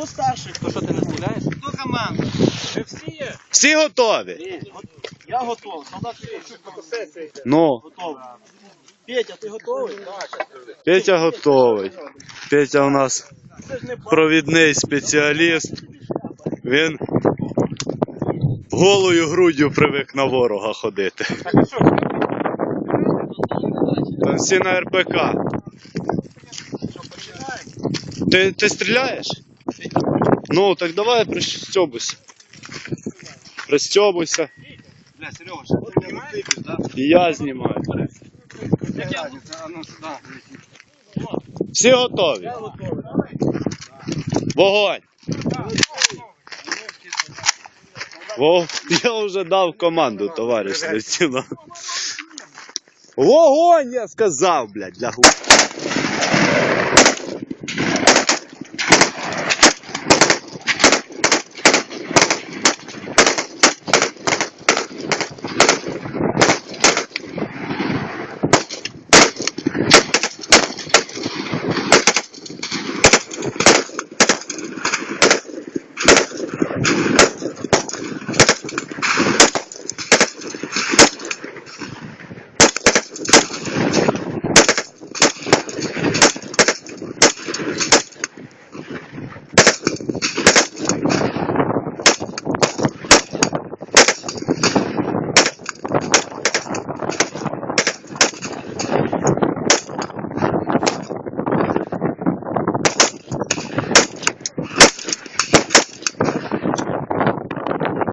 хто старший? То що ти не стріляєш? Хто команда? Ми всі є. Всі готові? Я готовий. Солдат Федорчук Ну, готовий. Петя, ти готовий? Петя готовий. Петя у нас провідний спеціаліст. Він голою груддю привик на ворога ходити. Так? Там всі на РПК. Ти, ти стріляєш? Ну, так давай пристьобуйся. Пристьобуйся. Бля, Серега, що ти да? І я знімаю. Ну. Всі готові. Вогонь! Во, я вже дав команду, товариш лейтенант. Вогонь, я сказав, блядь, для гу-